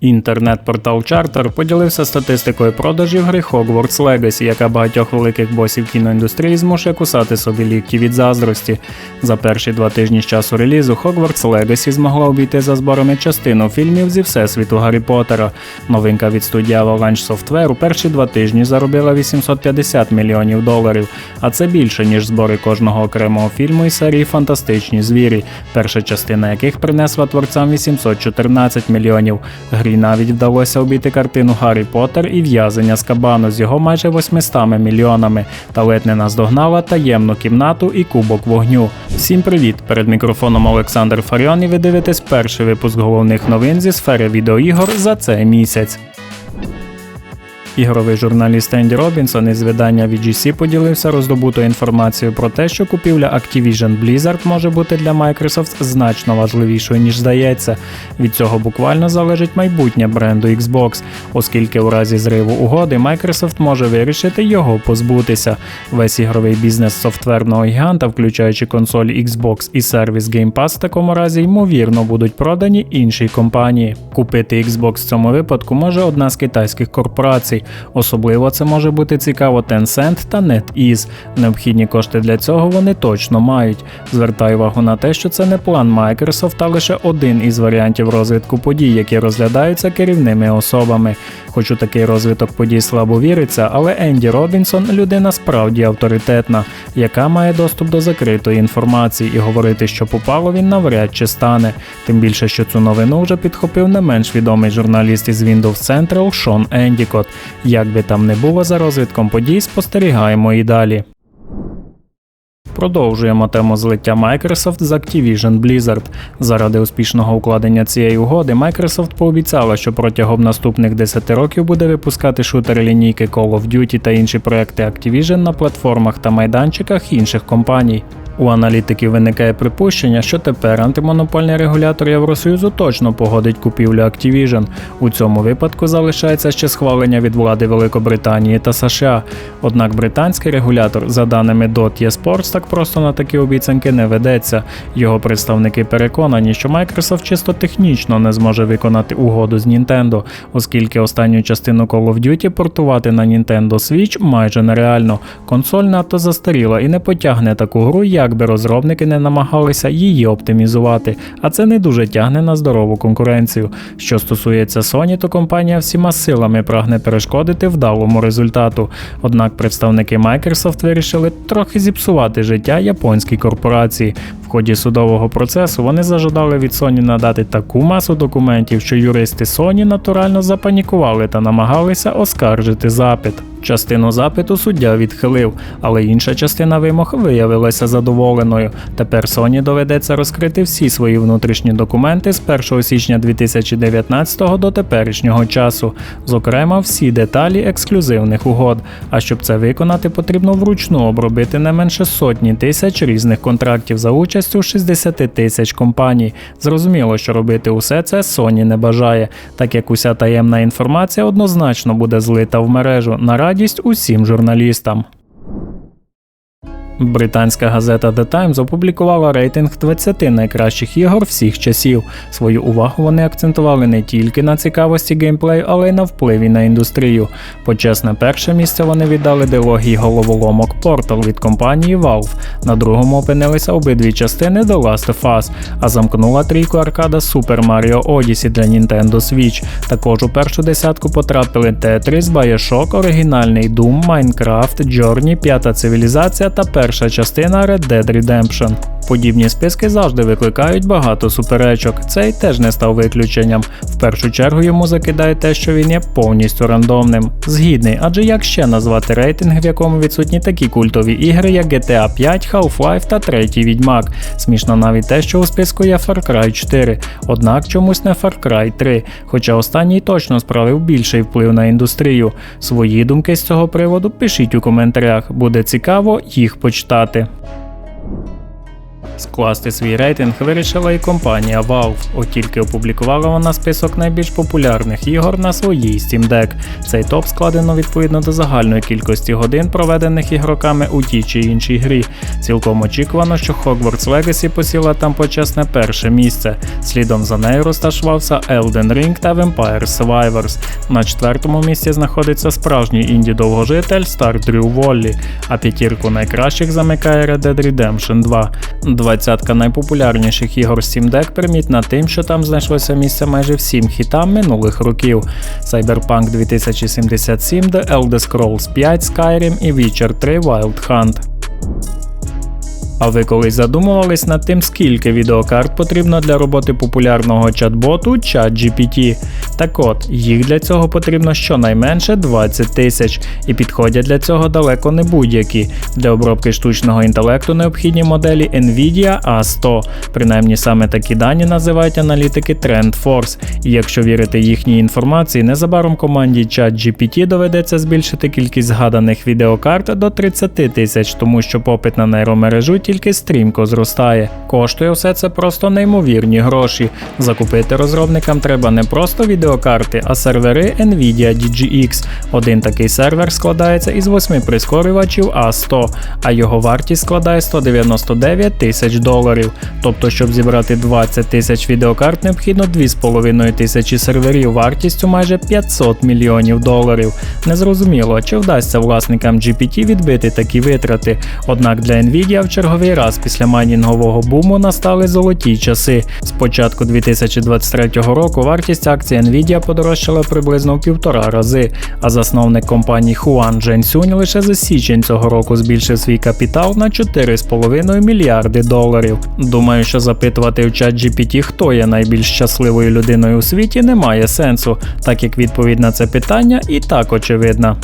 Інтернет-портал Charter поділився статистикою продажів гри Hogwarts Legacy, яка багатьох великих босів кіноіндустрії змушує кусати собі лікті від заздрості. За перші два тижні з часу релізу Hogwarts Legacy змогла обійти за зборами частину фільмів зі всесвіту Гаррі Поттера. Новинка від студії Avalanche Software у перші два тижні заробила 850 мільйонів доларів, а це більше ніж збори кожного окремого фільму із серії Фантастичні звірі, перша частина яких принесла творцям 814 мільйонів. Грі навіть вдалося обійти картину Гаррі Поттер і в'язання з Кабану з його майже 800 мільйонами, та ледь не наздогнала таємну кімнату і кубок вогню. Всім привіт! Перед мікрофоном Олександр Фаріон і ви дивитесь перший випуск головних новин зі сфери відеоігор за цей місяць. Ігровий журналіст Енді Робінсон із видання VGC поділився роздобутою інформацією про те, що купівля Activision Blizzard може бути для Microsoft значно важливішою, ніж здається. Від цього буквально залежить майбутнє бренду Xbox, оскільки у разі зриву угоди Microsoft може вирішити його позбутися. Весь ігровий бізнес софтверного гіганта, включаючи консолі Xbox і сервіс Game Pass в такому разі, ймовірно, будуть продані іншій компанії. Купити Xbox в цьому випадку може одна з китайських корпорацій. Особливо це може бути цікаво Tencent та NetEase. Необхідні кошти для цього вони точно мають. Звертаю увагу на те, що це не план Microsoft, а лише один із варіантів розвитку подій, які розглядаються керівними особами. Хоч у такий розвиток подій слабо віриться, але Енді Робінсон людина справді авторитетна, яка має доступ до закритої інформації, і говорити, що попало, він навряд чи стане. Тим більше, що цю новину вже підхопив не менш відомий журналіст із Windows Central Шон Ендікот. Як би там не було за розвитком подій, спостерігаємо і далі. Продовжуємо тему злиття Microsoft з Activision Blizzard. Заради успішного укладення цієї угоди Microsoft пообіцяла, що протягом наступних 10 років буде випускати шутери лінійки Call of Duty та інші проекти Activision на платформах та майданчиках інших компаній. У аналітиків виникає припущення, що тепер антимонопольний регулятор Євросоюзу точно погодить купівлю Activision. У цьому випадку залишається ще схвалення від влади Великобританії та США. Однак британський регулятор, за даними DOT eSports, так просто на такі обіцянки не ведеться. Його представники переконані, що Microsoft чисто технічно не зможе виконати угоду з Nintendo, оскільки останню частину Call of Duty портувати на Nintendo Switch майже нереально. Консоль надто застаріла і не потягне таку гру, як би розробники не намагалися її оптимізувати, а це не дуже тягне на здорову конкуренцію. Що стосується Sony, то компанія всіма силами прагне перешкодити вдалому результату. Однак представники Microsoft вирішили трохи зіпсувати життя японській корпорації. В ході судового процесу вони зажадали від Sony надати таку масу документів, що юристи Sony натурально запанікували та намагалися оскаржити запит. Частину запиту суддя відхилив, але інша частина вимог виявилася задоволеною. Тепер Sony доведеться розкрити всі свої внутрішні документи з 1 січня 2019 до теперішнього часу, зокрема всі деталі ексклюзивних угод. А щоб це виконати, потрібно вручну обробити не менше сотні тисяч різних контрактів за участю 60 тисяч компаній. Зрозуміло, що робити усе це Sony не бажає, так як уся таємна інформація однозначно буде злита в мережу на радість усім журналістам. Британська газета The Times опублікувала рейтинг 20 найкращих ігор всіх часів. Свою увагу вони акцентували не тільки на цікавості геймплею, але й на впливі на індустрію. Почесне перше місце вони віддали дилогії головоломок Portal від компанії Valve. На другому опинилися обидві частини The Last of Us, а замкнула трійку аркада Super Mario Odyssey для Nintendo Switch. Також у першу десятку потрапили Tetris, Bioshock, оригінальний Doom, Minecraft, Journey, П'ята цивілізація та перша частина Red Dead Redemption. Подібні списки завжди викликають багато суперечок. Цей теж не став виключенням. В першу чергу йому закидає те, що він є повністю рандомним. Згідний, адже як ще назвати рейтинг, в якому відсутні такі культові ігри, як GTA 5, Half-Life та третій Відьмак. Смішно навіть те, що у списку є Far Cry 4, однак чомусь не Far Cry 3, хоча останній точно справив більший вплив на індустрію. Свої думки з цього приводу пишіть у коментарях, буде цікаво їх почитати. Скласти свій рейтинг вирішила і компанія Valve, от тільки опублікувала вона список найбільш популярних ігор на своїй Steam Deck. Цей топ складено відповідно до загальної кількості годин, проведених ігроками у тій чи іншій грі. Цілком очікувано, що Hogwarts Legacy посіла там почесне перше місце. Слідом за нею розташувався Elden Ring та Vampire Survivors. На четвертому місці знаходиться справжній інді-довгожитель Stardew Valley, а п'ятірку найкращих замикає Red Dead Redemption 2. Двадцятка найпопулярніших ігор Steam Deck примітна тим, що там знайшлося місце майже всім хітам минулих років: Cyberpunk 2077, The Elder Scrolls 5 Skyrim і Witcher 3 Wild Hunt. А ви колись задумувались над тим, скільки відеокарт потрібно для роботи популярного чат-боту ChatGPT? Так от, їх для цього потрібно щонайменше 20 тисяч, і підходять для цього далеко не будь-які. Для обробки штучного інтелекту необхідні моделі Nvidia A100. Принаймні саме такі дані називають аналітики TrendForce. І якщо вірити їхній інформації, незабаром команді ChatGPT доведеться збільшити кількість згаданих відеокарт до 30 тисяч, тому що попит на нейромережу тільки стрімко зростає. Коштує все це просто неймовірні гроші. Закупити розробникам треба не просто відеокарти, а сервери Nvidia DGX. Один такий сервер складається із 8 прискорювачів A100, а його вартість складає 199 тисяч доларів. Тобто, щоб зібрати 20 тисяч відеокарт, необхідно 2,5 тисячі серверів вартістю майже 500 мільйонів доларів. Незрозуміло, чи вдасться власникам GPT відбити такі витрати. Однак для Nvidia в черговий раз після майнінгового буму настали золоті часи. З початку 2023 року вартість акцій Nvidia подорожчала приблизно в півтора рази, а засновник компанії Хуан Джен Сюнь лише за січень цього року збільшив свій капітал на 4,5 мільярди доларів. Думаю, що запитувати в чат GPT, хто є найбільш щасливою людиною у світі, немає сенсу, так як відповідь на це питання і так очевидна.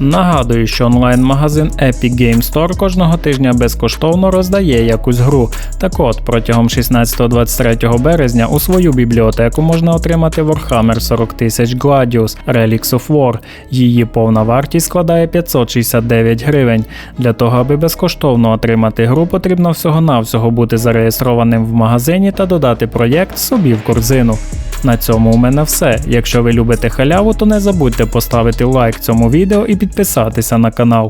Нагадую, що онлайн-магазин Epic Game Store кожного тижня безкоштовно роздає якусь гру. Так от, протягом 16-23 березня у свою бібліотеку можна отримати Warhammer 40 тисяч Gladius Relics of War. Її повна вартість складає 569 гривень. Для того, аби безкоштовно отримати гру, потрібно всього-навсього бути зареєстрованим в магазині та додати проєкт собі в корзину. На цьому у мене все. Якщо ви любите халяву, то не забудьте поставити лайк цьому відео і підписатися на канал.